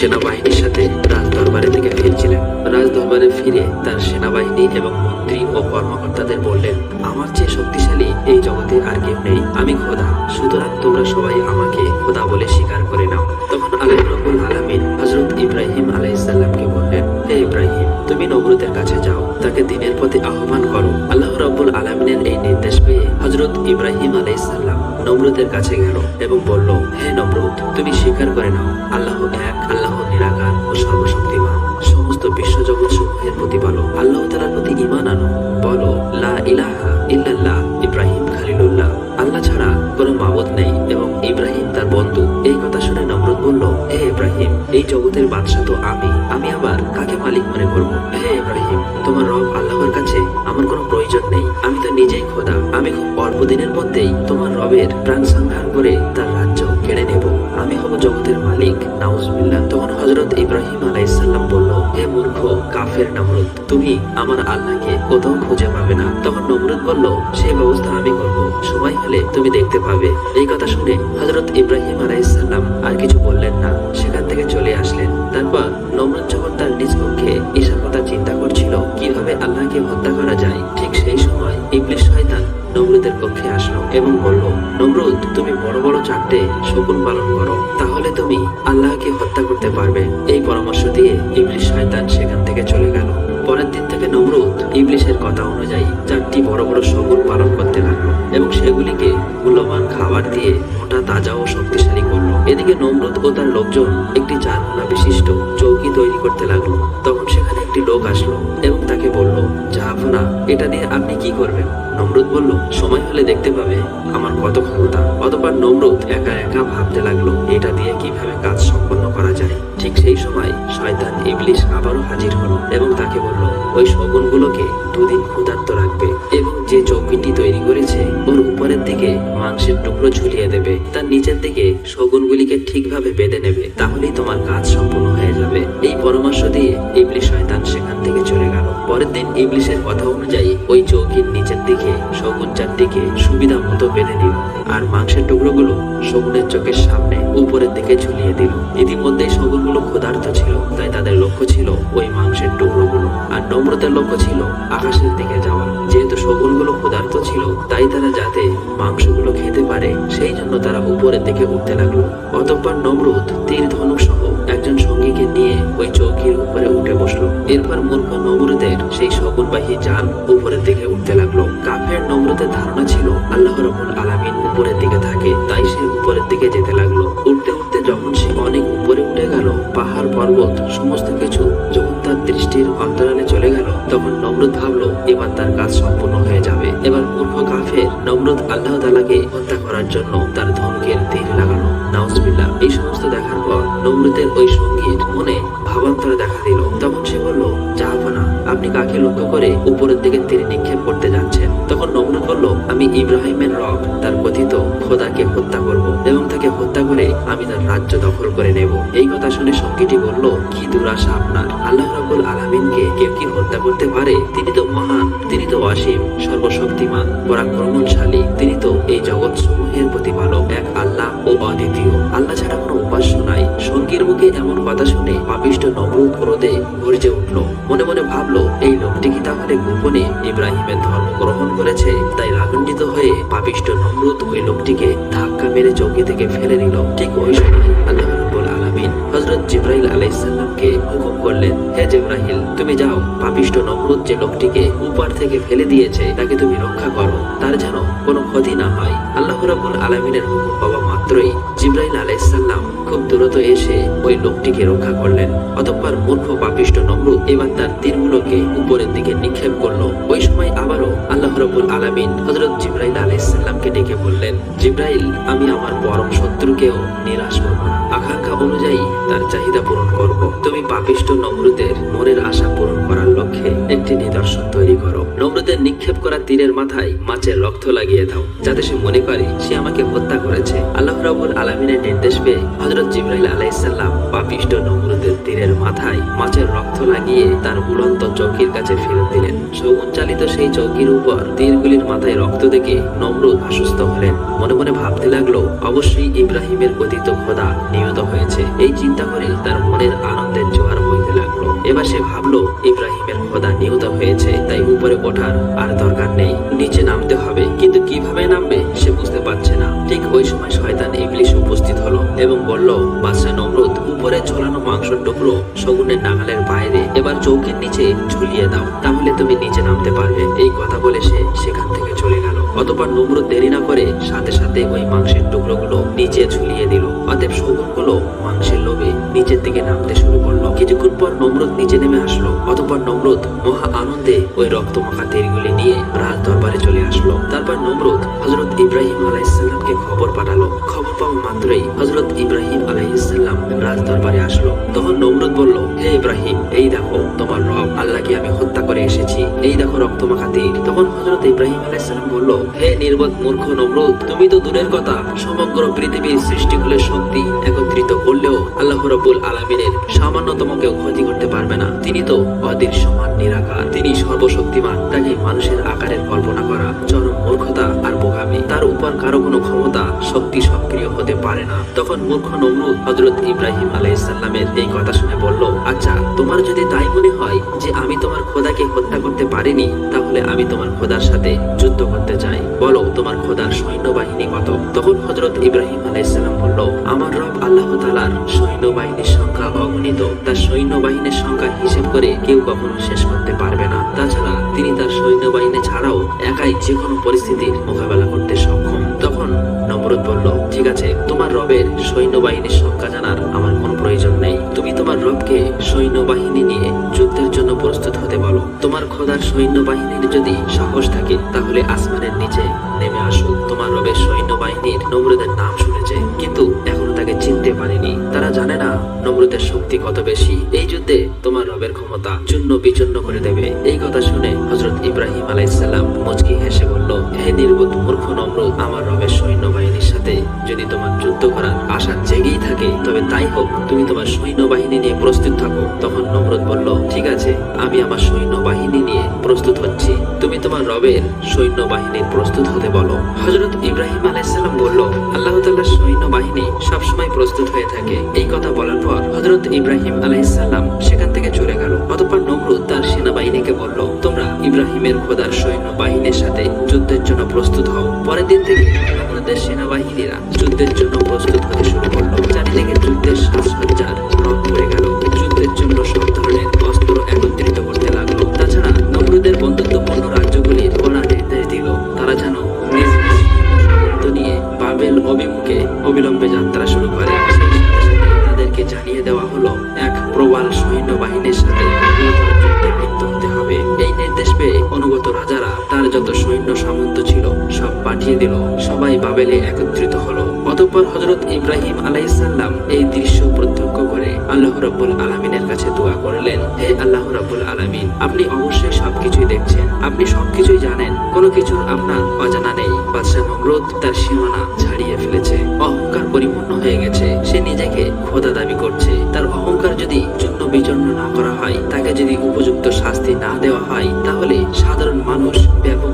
সেনাবাহিনীর সাথে রাজ দরবারে থেকে ফিরছিলেন। রাজ দরবারে ফিরে তার সেনাবাহিনী এবং মন্ত্রী ও কর্মকর্তাদের বললেন, আমার চেয়ে শক্তিশালী এই জগতে আর কেউ নেই। আমি খোদা। সুতরাং তোমরা সবাই আমাকে খোদা বলে স্বীকার করে নাও। তখন আল্লাহ রব্বুল আলামিন হযরত ইব্রাহিম আলাইহিসসালামকে বললেন, হে ইব্রাহিম, তুমি নমরুদের কাছে যাও। তাকে দিনের পথে আহ্বান করো। আল্লাহ রাব্বুল আলামিনের এই নির্দেশ পেয়ে হযরত ইব্রাহিম আলাইহিসসালাম নমরুদের কাছে গেল এবং বলল, হে নমরুদ তুমি স্বীকার করে নাও। আল্লাহ এক সর্বশক্তিমান। সমস্ত বিশ্বজগৎ সমূহের প্রতিপালক আল্লাহ তাআলার প্রতি ঈমান আনো। বলো, লা ইলাহা ইল্লাল্লাহ, ইব্রাহিম খালিলুল্লাহ। আল্লাহ ছাড়া কোনো মাবুদ নেই এবং ইব্রাহিম তার বন্ধু। এই কথা শুনে নমরুদ বলল, হে ইব্রাহিম, এই জগতের বাদশা তো আমি। আমি আবার কাকে মালিক মনে করব? হে ইব্রাহিম, তোমার রব আল্লাহর কাছে আমার কোনো প্রয়োজন নেই। আমি তো নিজেই খোদা। আমি খুব অল্প দিনের মধ্যেই তোমার রবের প্রাণ সংহার করে তার নাউজবিল্লাহ, তখন হজরত ইব্রাহিম আলাইসাল্লাম বলল হে মূর্খ, কাফের নমরুদ, তুমি আমার আল্লাহকে কোথাও খুঁজে পাবে না। তখন নমরুদ বলল সেই ব্যবস্থা আমি করব। সময় হলে তুমি দেখতে পাবে। এই কথা শুনে হজরত ইব্রাহিম আলাইসাল্লাম আর কিছু বললেন না। সেখান থেকে চলে আসলেন। তারপর নমরুদ যখন তার নিজ কক্ষে এসব কথা চিন্তা করছিল, কীভাবে আল্লাহকে হত্যা করা যায়, ঠিক সেই সময় ইবলিশ শয়তান নমরুদের কক্ষে আসলো এবং বলল নমরুদ তুমি বড় বড় চারটে শকুন পালন করো, তাহলে তুমি আল্লাহকে হত্যা করতে পারবে। এই পরামর্শ দিয়ে ইবলিশ শয়তান সেখান থেকে চলে গেল। পরের দিন থেকে নমরুদ ইবলিশের কথা অনুযায়ী চারটি বড় বড় শকুন পালন করতে লাগল এবং সেগুলিকে মূল্যবান খাবার দিয়ে মোটা, তাজা ও শক্তিশালী করল। এদিকে নমরুদ ও তার লোকজন একটি চারকোনা বিশিষ্ট চৌকি তৈরি করতে লাগল। তখন সেখানে একটি লোক আসলো এবং তাকে বলল জাহাফনা এটা নিয়ে আপনি কি করবেন? নমরুদ বলল, সময় হলে দেখতে পাবে আমার কত ক্ষমতা। অতপর নমরুদ একা একা ভাবতে লাগল, এটা দিয়ে কীভাবে কাজ সম্পন্ন করা যায়? ঠিক সেই সময় শয়তান ইবলিশ আবারও হাজির হলো এবং তাকে বলল, ওই শগুনগুলোকে দুদিন ক্ষুধার্ত রাখবে। যে চৌকিটি তৈরি করেছে, ওর উপরের দিকে মাংসের টুকরো ঝুলিয়ে দেবে। তার নিচের দিকে শগুনগুলিকে ঠিকভাবে বেঁধে নেবে, তাহলেই তোমার কাজ সম্পূর্ণ হয়ে যাবে। এই পরামর্শ দিয়ে ইবলিশ শয়তান সেখান থেকে চলে গেল। পরের দিন ইবলিশের কথা অনুযায়ী ওই চৌকির নিচের দিকে শগুন চারটিকে সুবিধা মতো বেঁধে নিল আর মাংসের টুকরোগুলো শগুনের চোখের সামনে উপরের দিকে ঝুলিয়ে দিল। ইতিমধ্যে শগুনগুলো ক্ষুধার্ত ছিল, তাই তাদের লক্ষ্য ছিল ওই মাংসের টুকরোগুলো। আর নম্রতার লক্ষ্য ছিল আকাশের দিকে যাওয়া। যেহেতু শগুনগুলো ক্ষুধার্ত ছিল, তাই তারা যাতে মাংসগুলো খেতে পারে, সেই জন্য তারা উপরের দিকে উঠতে লাগল। অতঃপর নমরুদ, তীর ধনুক সহ একজন সঙ্গীকে নিয়ে ওই চৌকির উপরে উঠে বসল। এরপর মূর্খ নমরুদের সেই শগুনবাহী যান উপরের দিকে উঠতে লাগল। কাফের নমরুদের ধারণা ছিল, আল্লাহ রবুল আলামিন উপরের দিকে থাকে, তাই সে উপরের দিকে যেতে লাগল। উঠতে উঠতে যখন সে অনেক উপরে উঠে গেল, পাহাড় পর্বত, সমস্ত কিছু যখন তার দৃষ্টির অন্তরালে চলে গেল। তখন নমরুদ ভাবলো, এবার তার কাজ সম্পূর্ণ হয়ে যাবে। এবার মূর্খ কাফের নমরুদ আল্লাহ তালাকে হত্যা করার জন্য তার ধনকের তীর লাগানো নাউজবিল্লা এই সমস্ত দেখার পর নমরুদের ওই সঙ্গীর মনে ভাবান্তরে দেখা দিল। তখন সে বলল জাহাফানা আপনি কাকে লক্ষ্য করে উপরের দিকে তীর নিক্ষেপ করতে যাচ্ছেন? তখন নমরুদ বলল, আমি ইব্রাহিমের রব, তার কথিত খোদাকে হত্যা করব এবং তাকে হত্যা করে আমি তার রাজ্য দখল করে নেব। এই কথা শুনে সঙ্গীটি বলল, কি দুরাশা আপনার? আল্লাহ রাবুল আলামিনকে কেউ কি হত্যা করতে পারে? তিনি তো মহান, তিনি তো অসীম, সর্বশক্তিমান পরাক্রমণশালী তিনি তো এই জগৎ সমূহের প্রতিপালক, এক আল্লাহ ও অদ্বিতীয়। আল্লাহ ছাড়া কোনো উপাস্য নাই। সঙ্গীর মুখে এমন কথা শুনে পাপিষ্ট নমরুদ ক্রোধে গর্জে উঠল। মনে মনে ভাবলো, এই লোকটি কি তাহলে গোপনে ইব্রাহিমের ধর্ম গ্রহণ করেছে? তাই রাগান্বিত হয়ে পাপিষ্ট নমরুদ ওই লোকটিকে ধাক্কা মেরে চৌকি থেকে ফেলে নিল। ঠিক ওই সময় আল্লাহ হযরত জিব্রাইল আলাইহিসসালামকে হুকুম করলেন, হে জিব্রাইল, তুমি যাও। পাপিষ্ট নমরুদ যে লোকটিকে উপর থেকে ফেলে দিয়েছে, তাকে তুমি রক্ষা করো। তার যেন কোনো ক্ষতি না হয়। আল্লাহ রাব্বুল আলামিনের হুকুম পাওয়া মাত্রই জিব্রাইল আলাইহিসসালাম খুব দ্রুত এসে ওই লোকটিকে রক্ষা করলেন। অতঃপর মূর্খ পাপিষ্ট নমরুদ এবার তার তীরগুলোকে উপরের দিকে নিক্ষেপ করল। ওই সময় আবারও আল্লাহ রাব্বুল আলামিন হযরত জিব্রাইল আলাইহিসসালামকে ডেকে বললেন, জিব্রাইল, আমি আমার পরম শত্রুকেও নিরাশ করব না। অনুযায়ী তার চাহিদা পূরণ করব। তুমি পাপিষ্ট নমরুদের মনের আশা পূরণ করার লক্ষ্যে একটি নিদর্শন তৈরি করো। নমরুদের নিক্ষেপ করা তীরের মাথায় মাছের রক্ত লাগিয়ে দাও, যাতে সে মনে করে সে আমাকে হত্যা করেছে। আল্লাহ রাবুল আলমিনের নির্দেশ পেয়ে হজরত জিব্রাইল আলাইসাল্লাম পাপিষ্ট নমরুদের তীরের মাথায় মাছের রক্ত লাগিয়ে তার উড়ন্ত চৌকির কাছে ফেরত দিলেন। শগুন চালিত সেই চৌকির উপর তীরগুলির মাথায় রক্ত দেখে নমরুদ আশ্বস্ত হলেন। মনে মনে ভাবতে লাগল, অবশ্যই ইব্রাহিমের কথিত খোদা নিহত হয়েছে। এই চিন্তা করে তার মনের আনন্দের জোয়ার এবার সে ভাবলো, ইব্রাহিমের খোদা নিহত হয়েছে, তাই উপরে ওঠার আর দরকার নেই। নিচে নামতে হবে, কিন্তু কীভাবে নামবে সে বুঝতে পারছে না। ঠিক ওই সময় শয়তান ইংলিশ উপস্থিত হলো এবং বলল, বাদশাহ নমরুদ, উপরে ঝোলানো মাংসের টুকরো শগুনের নাগালের বাইরে, এবার চৌকির নিচে ঝুলিয়ে দাও, তাহলে তুমি নিচে নামতে পারবে। এই কথা বলে সে সেখান থেকে চলে গেল। অতপর নমরুদ দেরি না করে সাথে সাথে ওই মাংসের টুকরোগুলো নিচে ঝুলিয়ে দিল। অতএব করল মাংসের লোভে নিচের দিকে নামতে শুরু করল। কিছুক্ষণ পর নমরুদ নিচে নেমে আসলো। অতপর নমরুদ মহা আনন্দে ওই রক্ত মাখা তীরগুলি নিয়ে রাজ দরবারে চলে আসলো। তারপর নমরুদ হজরত ইব্রাহিম আলাইসাল্লামকে খবর পাঠালো। খবর পাওয়া মাত্রই হজরত ইব্রাহিম আলাইসাল্লাম রাজ দরবারে আসলো। তখন নমরুদ বলল, হে ইব্রাহিম, এই দেখো তোমার রব। আল্লাহকে আমি হত্যা করে এসেছি? এই দেখো রক্ত মাখা তীর। তখন হজরত ইব্রাহিম আলাইসাল্লাম বলল, হে নির্বোধ মূর্খ নমরুদ, তুমি তো দূরের কথা। সমগ্র পৃথিবীর সৃষ্টিকুলের শক্তি একত্রিত করলেও আল্লাহ রব্বুল আলমিনের সামান্যতম কেউ ক্ষতি করতে পারবে না। তিনি তো অদীর সমান নিরাকার। তিনি সর্বশক্তিমান, তাকে মানুষের আকারের কল্পনা করা। চরম মূর্খতা তার উপর কারও কোনো ক্ষমতা শক্তি সক্রিয় হতে পারে না। তখন মূর্খ নমরুদ হজরত ইব্রাহিম আলাইসাল্লামের এই কথা শুনে বলল আচ্ছা তোমার যদি তাই মনে হয় যে আমি তোমার খোদাকে হত্যা করতে পারিনি তাহলে আমি তোমার খোদার সাথে যুদ্ধ করতে চাই। বলো, তোমার খোদার সৈন্যবাহিনী কত? তখন হজরত ইব্রাহিম আলাইসাল্লাম বলল, আমার রব আল্লাহ তালার সৈন্যবাহিনীর সংখ্যা অগণিত। তার সৈন্যবাহিনীর সংখ্যা হিসেব করে কেউ কখনো শেষ করতে পারবে না। তাছাড়া তিনি তার সৈন্যবাহিনী ছাড়াও একাই যে কোনো পরিস্থিতির মোকাবেলা করতে সক্ষম। তখন নমরুদ বলল, ঠিক আছে, তোমার রবের সৈন্যবাহিনীর সংখ্যা জানার আমার কোনো প্রয়োজন নেই। তুমি তোমার রবকে সৈন্যবাহিনী নিয়ে যুদ্ধের জন্য প্রস্তুত হতে বলো। তোমার খোদার সৈন্যবাহিনীর যদি সাহস থাকে, তাহলে আসমানের নিচে নেমে আসুক তোমার রবের সৈন্যবাহিনীর নমরুদের নাম শুনেছে, কিন্তু এখনও তাকে চিনতে পারেনি। তারা জানে না নমরুদের শক্তি কত বেশি। এই যুদ্ধে তোমার রবের ক্ষমতা চূন্য বিচূর্ণ করে দেবে। এই কথা শুনে হজরত ইব্রাহিম আলাইসাল্লাম মুচকি হেসে বলল, হে নির্বোধ, মূর্খ, নমরুদ আশা জেগেই থাকে, তবে তাই হোক, তুমি তোমার সৈন্যবাহিনী নিয়ে প্রস্তুত থাকো। তখন নমরত বলল, ঠিক আছে, আমি আমার সৈন্যবাহিনী নিয়ে প্রস্তুত হচ্ছি। তুমি তোমার রবের সৈন্যবাহিনী প্রস্তুত হতে বলো। হজরত ইব্রাহিম আলাইসাল্লাম বলল, আল্লাহ তাল্লাহ সৈন্যবাহিনী সবসময় প্রস্তুত হয়ে থাকে। এই কথা বলার পর হজরত ইব্রাহিম আলাইসাল্লাম সেখান থেকে চলে গেল। অতঃপর নমরুদ তার সেনাবাহিনীকে বলল, তোমরা ইব্রাহিমের খোদার সৈন্য বাহিনীর সাথে যুদ্ধের জন্য প্রস্তুত হও। পরের দিন থেকে নমরুদের সেনাবাহিনীরা যুদ্ধের জন্য প্রস্তুত হতে শুরু করল। চারিদিকে যুদ্ধের সাজসজ্জার সৈন্য সামন্ত ছিল, সব পাঠিয়ে দিল। সবাই বাবেলে একত্রিত হলো। অতঃপর হজরত ইব্রাহিম আলাইসাল্লাম এই দৃশ্য প্রত্যক্ষ করে আল্লাহ রাব্বুল আলমিনের কাছে দোয়া করলেন, হে আল্লাহ রাব্বুল আলমিন, আপনি অবশ্যই সবকিছুই দেখছেন। আপনি সবকিছুই জানেন। কোনো কিছু আপনার অজানা নেই। বাদশাহ নমরুদ তার সীমানা ছাড়িয়ে ফেলেছে। অহংকার পরিপূর্ণ হয়ে গেছে। সে নিজেকে খোদা দাবি করছে। তার অহংকার যদি চূর্ণ বিচূর্ণ না করা হয়, তাকে যদি উপযুক্ত শাস্তি না দেওয়া হয়, তাহলে সাধারণ মানুষ ব্যাপকভাবে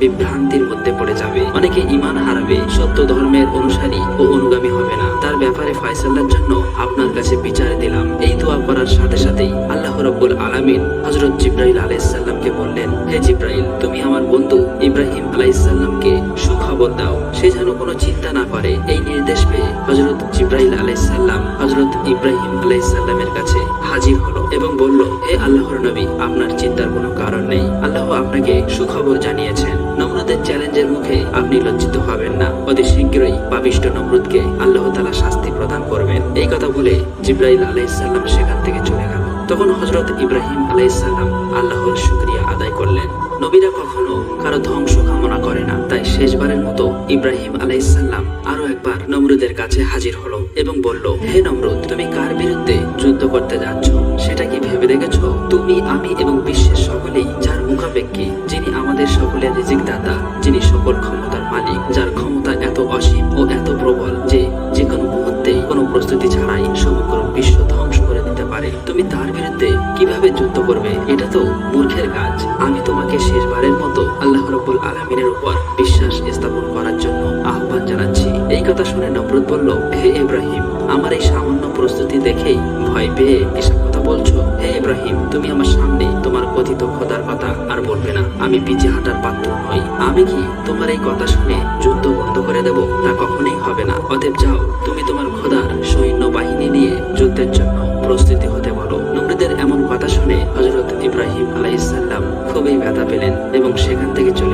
বিভ্রান্তির মধ্যে পড়ে যাবে। অনেকে ইমান হারাবে, সত্য ধর্মের অনুসারী ও অনুগামী হবে না। তার ব্যাপারে ফয়সাল্লার জন্য আপনার কাছে বিচার দিলাম। এই দোয়া করার সাথে সাথেই আল্লাহ রব্বুল আলামিন হজরত জিব্রাইল আলাইসাল্লামকে বললেন, হে জিব্রাইল, তুমি আমার বন্ধু ইব্রাহিম আলাইসাল্লামকে সুখবর দাও। সে যেন কোনো চিন্তা না করে। এই নির্দেশ পেয়ে হজরত জিব্রাইল আলাইসাল্লাম হজরত ইব্রাহিম আলাইসাল্লামের কাছে হাজির হলো এবং বলল, হে আল্লাহর নবী, আপনার চিন্তার কোনো কারণ নেই। আল্লাহ আপনাকে সুখবর জানিয়েছেন। নমরুদের চ্যালেঞ্জের মুখে আপনি লজ্জিত হবেন না। অতি শীঘ্রই পাপিষ্ট নমরুদকে আল্লাহ তালা শাস্তি প্রদান করবেন। এই কথা বলে জিব্রাইল আলাইসাল্লাম সেখান থেকে চলে গেল। তখন হজরত ইব্রাহিম আলাইসাল্লাম আল্লাহর শুক্রিয়া আদায় করলেন। নবীরা কখনো কারও ধ্বংস কামনা করে না। তাই শেষবারের মতো ইব্রাহিম আলাইসাল্লাম আরও একবার নমরুদের কাছে হাজির হলো এবং বলল, হে নমরুদ, তুমি কার বিরুদ্ধে যুদ্ধ করতে যাচ্ছ? সেটা কি ভেবে দেখেছ? তুমি, আমি এবং বিশ্বের সকলেই যার মুখাপেক্ষী, যিনি আমাদের সকলের রিজিক দাতা যিনি সকল ক্ষমতার মালিক, যার ক্ষমতা এত অসীম ও এত প্রবল যে যে কোনো মুহূর্তেই কোনো প্রস্তুতি ছাড়াই সমগ্র বিশ্ব ধ্বংস করে দিতে পারে। তুমি তার বিরুদ্ধে কীভাবে যুদ্ধ করবে, এটা তো আলমিনের উপর বিশ্বাস স্থাপন করার জন্য আহ্বান জানাচ্ছি। এই কথা শুনে নমরুদ বলল, হে ইব্রাহিম, আমার এই সামান্য প্রস্তুতি দেখেই ভয় পেয়ে এসব কথা বলছো। হে ইব্রাহিম, তুমি আমার সামনে তোমার কথিত খোদার কথা আর বলবে না। আমি পিছে হাঁটার পাত্র নই। আমি কি তোমার এই কথা শুনে যুদ্ধ বন্ধ করে দেব? তা কখনোই হবে না। অতএব যাও, তুমি তোমার খোদার সৈন্য বাহিনী নিয়ে যুদ্ধের জন্য প্রস্তুতি হতে বলো। নমরুদের এমন কথা শুনে হজরত ইব্রাহিম আলাইসাল্লাম খুবই ব্যথা পেলেন এবং সেখান থেকে চলে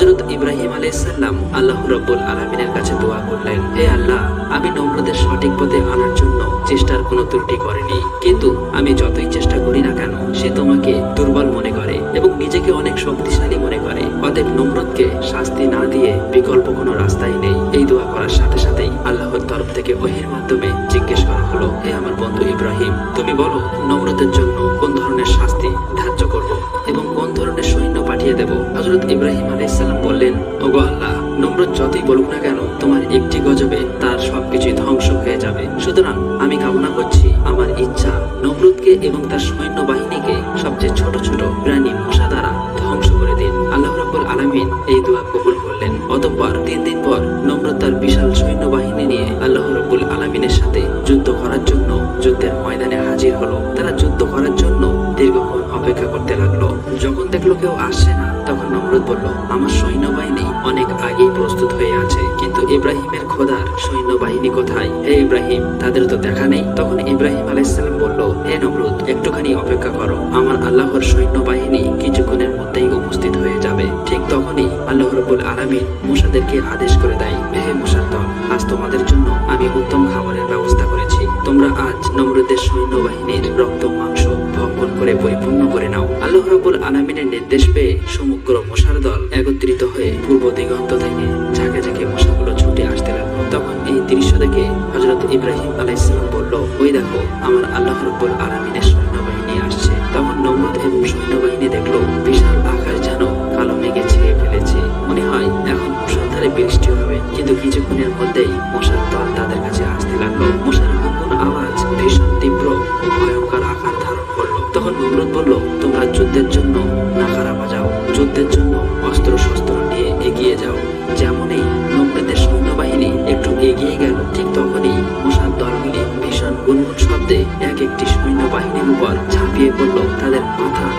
হজরত ইব্রাহিম আলাইসাল্লাম আল্লাহ রব্বুল আলমিনের কাছে দোয়া করলেন, হে আল্লাহ, আমি নমরুদের সঠিক পথে আনার জন্য চেষ্টার কোনো ত্রুটি করেনি। কিন্তু আমি যতই চেষ্টা করি না কেন, সে তোমাকে দুর্বল মনে করে এবং নিজেকে অনেক শক্তিশালী মনে করে। অতএব নমরুদকে শাস্তি না দিয়ে বিকল্প কোনো রাস্তাই নেই। এই দোয়া করার সাথে সাথেই আল্লাহর তরফ থেকে ওহির মাধ্যমে জিজ্ঞেস করা হলো, হে আমার বন্ধু ইব্রাহিম, তুমি বলো, নমরুদের জন্য কোন ধরনের শাস্তি পাঠিয়ে দেব। হজরত ইব্রাহিম আলাইসাল্লাম বললেন, ওগো আল্লাহ, নম্রত যতই বলুক না কেন, তোমার একটি গজবে তার সবকিছুই ধ্বংস হয়ে যাবে। সুতরাং আমি কামনা করছি, আমার ইচ্ছা নমরুদকে এবং তার সৈন্য বাহিনীকে সবচেয়ে ছোট ছোট প্রাণী মশা দ্বারা ধ্বংস করে দিন। আল্লাহ রব্বুল আলমিন এই দোয়া কবুল করলেন। অতঃপর তিন দিন পর নমরুদ কেউ আসে না। তখন নমরুদ বলল আমার সৈন্যবাহিনী অনেক আগেই প্রস্তুত হয়ে আছে। ইব্রাহিমের খোদার সৈন্যবাহিনী কোথায়? হে ইব্রাহিম, তাদের তো দেখা নেই। তখন ইব্রাহিম আলাইসাল্লাম বলল, হে নমরুদ, একটুখানি অপেক্ষা করো। আমার আল্লাহর সৈন্যবাহিনী কিছুক্ষণের মধ্যেই উপস্থিত হয়ে যাবে। ঠিক তখনই আল্লাহ রবুল আলমিন মুসাদেরকে আদেশ করে দেয়, হে মুসার দল আজ তোমাদের জন্য আমি উত্তম খাবারের ব্যবস্থা করেছি। তোমরা আজ নমরুদের সৈন্যবাহিনীর রক্ত, মাংস ভক্ষণ করে পরিপূর্ণ করে নাও। আল্লাহ রবুল আলমিনের নির্দেশ পেয়ে সমগ্র মশার দল একত্রিত হয়ে পূর্ব দিগন্ত থেকে ঝাঁকে ঝাঁকে মশাগুলো ছুটে আসতে লাগল। তখন এই দৃশ্য দেখে হজরত ইব্রাহিম আলাইসালাম বলল, ওই দেখো, আমার আল্লাহ রব্বুল আলমিনের সৈন্যবাহিনী আসছে। তখন নমরুদ এবং সৈন্যবাহিনী দেখল, বিশাল আকাশ যেন কালো মেঘে ছেয়ে ফেলেছে। মনে হয় এখন মুসলধারে বৃষ্টি হবে, কিন্তু কিছুক্ষণের মধ্যেই মশার দল তাদের কাছে আসতে লাগল। মশার গুনগুন আওয়াজ ভীষণ তীব্র ও ভয়ঙ্কর আকার ধারণ করল। তখন নমরুদ বলল, তোমরা যুদ্ধের জন্য তাদের মাথা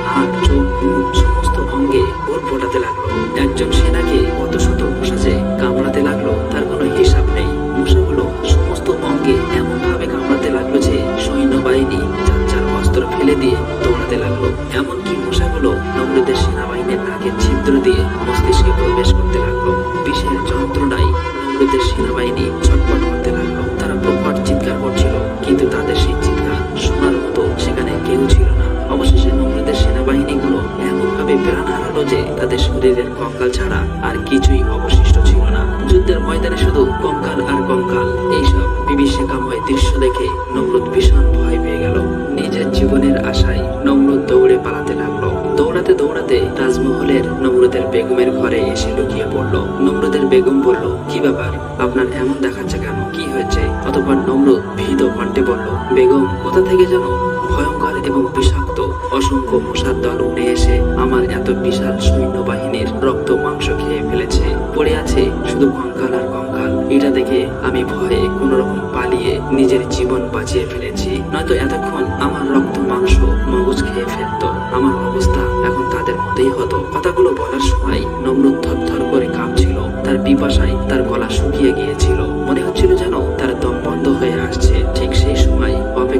কঙ্কাল ছাড়া আর কিছুই অবশিষ্ট ছিল না। যুদ্ধের ময়দানে শুধু কঙ্কাল আর কঙ্কাল। এইসব বিভীষিকাময় দৃশ্য দেখে নমরুদ ভীষণ ভয় পেয়ে গেল। নিজের জীবনের আশায় নমরুদ দৌড়ে পালাতে লাগল। দৌড়াতে দৌড়াতে রাজমহলের নমরুদের বেগমের ঘরে এসে লুকিয়ে পড়ল। নমরুদের বেগম বলল, কি ব্যাপার? আপনার এমন দেখাচ্ছে কেন? কি হয়েছে? অতঃপর নমরুদ ভীত কণ্ঠে বলল, বেগম, কোথা থেকে যেন ভয়ঙ্কর এবং বিষাক্ত, অসংখ্য মশার দল উড়ে এসে আমার এত বিশাল সৈন্যবাহিনীর রক্ত মাংস খেয়ে ফেলেছে। পড়ে আছে শুধু কঙ্কাল আর কঙ্কাল। এটা দেখে আমি ভয়ে কোনো রকম পালিয়ে নিজের জীবন বাঁচিয়ে ফেলেছি। নয়তো এতক্ষণ আমার রক্ত মাংস মগজ খেয়ে ফেলতো। আমার অবস্থা এখন তাদের মতোই হতো। কথাগুলো বলার সময় নমরুদ থরথর করে কাঁপছিল। তার পিপাসায় তার গলা শুকিয়ে গিয়েছিল। মনে হচ্ছিল যেন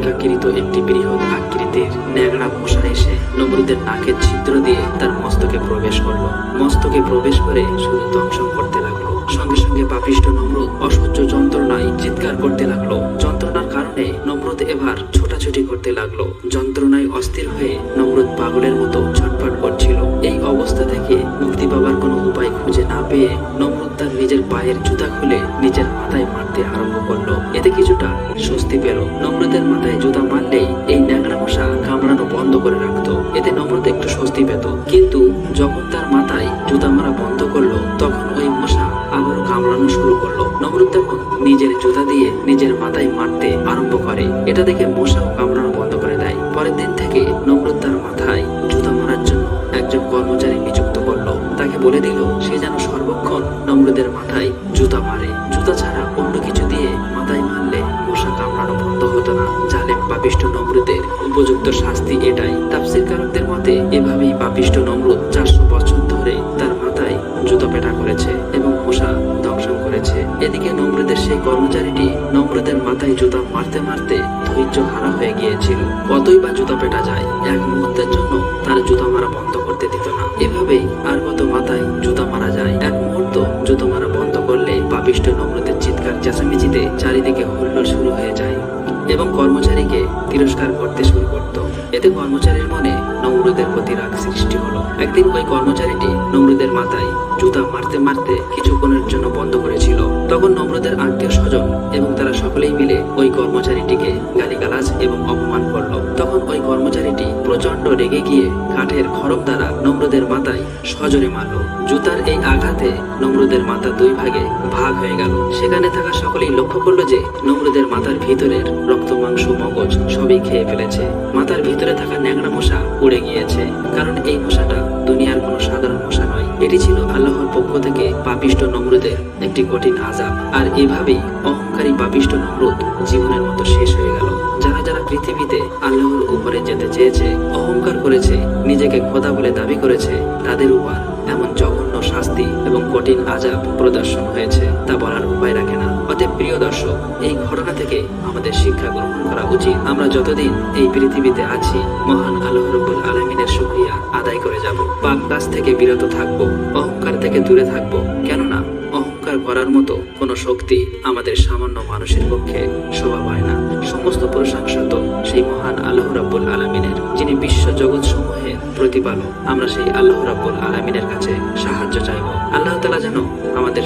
অপেক্ষাকৃত একটি বৃহৎ আকৃতির ন্যাংরা মশা এসে নমরুদের নাকের ছিদ্র দিয়ে তার মস্তকে প্রবেশ করল। মস্তকে প্রবেশ করে শুধু ধ্বংস করতে সঙ্গে সঙ্গে পাপিষ্ট নমরুদ অসহ্য যন্ত্রণায় চিৎকার করতে লাগল। যন্ত্রণার কারণে নমরুদ এবার ছোটাছুটি করতে লাগল। যন্ত্রণায় অস্থির হয়ে নমরুদ পাগলের মতো ছটফট করছিল। এই অবস্থা থেকে মুক্তি পাবার কোনো উপায় খুঁজে না পেয়ে নমরুদ তার নিজের পায়ের জুতা খুলে নিজের মাথায় মারতে আরম্ভ করল। এতে কিছুটা স্বস্তি পেল। নমরুদের মাথায় জুতা মারলেই এই ন্যাংরা মশা কামড়ানো বন্ধ করে রাখতো। এতে নমরুদ একটু স্বস্তি পেত। কিন্তু যখন তার মাথায় জুতা মারা বন্ধ করল নিজের জুতা দিয়ে নিজের মাথায় মারতে আরম্ভ করে। এটা দেখে মশাও কামড়ানো বন্ধ করে দেয়। পরের দিন থেকে নমরুদ তার মাথায় জুতা মারার জন্য একজন কর্মচারী নিযুক্ত করল। তাকে বলে দিল, সে যেন সর্বক্ষণ নমরুদের মাথায় জুতা মারে। জুতা ছাড়া অন্য কিছু দিয়ে মাথায় মারলে মশা কামড়ানো বন্ধ হতো না। জালেম পাপিষ্ট নমরুদের উপযুক্ত শাস্তি এটাই। তাফসির কারকদের মতে, এভাবেই পাপিষ্ট নমরুদ চারশো করেছে এবং মশা দংশন করেছে। এদিকে নমরুদের সেই কর্মচারীটি নমরুদের মাথায় জুতা মারতে মারতে ধৈর্য হারা হয়ে গিয়েছিল। কতই বা জুতা পেটা যায়, এক মুহূর্তের জন্য তার জুতা মারা বন্ধ করতে দিত না। এভাবেই আর কত মাথায় জুতা মারা যায়, এক মুহূর্ত জুতো মারা বন্ধ করলে পাপিষ্ট নমরুদের চিৎকার চেঁচামেচিতে চারিদিকে হুল্লোড় শুরু হয়ে যায় এবং কর্মচারীকে তিরস্কার করতে শুরু করত। এতে কর্মচারীর মনে নমরুদের প্রতি রাগ সৃষ্টি হলো। একদিন ওই কর্মচারীটি নমরুদের মাথায় জুতা মারতে মারতে কিছুক্ষণের জন্য বন্ধ করেছিল। তখন নম্রদের আত্মীয় স্বজন এবং তারা সকলেই মিলে ওই কর্মচারীটিকে গালিগালাজ এবং অপমান করল। তখন ওই কর্মচারীটি প্রচণ্ড রেগে গিয়ে কাঠের খড়ম দ্বারা নম্রদের মাথায় সজোরে মারল। জুতার এই আঘাতে নমরুদের মাথা দুই ভাগে ভাগ হয়ে গেল। সেখানে থাকা সকলেই লক্ষ্য করল যে নম্রদের মাথার ভিতরের রক্ত, মাংস, মগজ সবই খেয়ে ফেলেছে। মাথার ভিতরে থাকা ন্যাংরা মশা উড়ে গিয়েছে। কারণ এই মশাটা দুনিয়ার কোনো সাধারণ মশা নয়। এটি ছিল আল্লাহর পক্ষ থেকে পাপিষ্ট নমরুদের একটি কঠিন আজাব আর এভাবেই অহংকারী পাপিষ্ট নমরুদ জীবনের মতো শেষ হয়ে গেল। যারা যারা পৃথিবীতে আল্লাহর উপরে যেতে চেয়েছে, অহংকার করেছে, নিজেকে খোদা বলে দাবি করেছে, তাদের উপর এমন শাস্তি এবং কঠিন আজাব প্রদর্শন হয়েছে, তা বলার উপায় রাখে না। অতএব প্রিয় দর্শক, এই ঘটনা থেকে আমাদের শিক্ষা গ্রহণ করা উচিত। আমরা যতদিন এই পৃথিবীতে আছি, মহান আল্লাহ রব্বুল আলমিনের শুক্রিয়া আদায় করে যাব। পাপ কাজ থেকে বিরত থাকব, অহংকার থেকে দূরে থাকব। কেননা, অহংকার করার মতো কোনো শক্তি আমাদের সামান্য মানুষের পক্ষে শোভা পায় না। সমস্ত প্রশংসা তো সেই আল্লাহ রাব্বুল আলমিনের, যিনি বিশ্ব জগৎ সমূহের প্রতিপালক, আমরা সেই আল্লাহ রাব্বুল আলমিনের কাছে সাহায্য চাইব। আল্লাহ তালা যেন আমাদের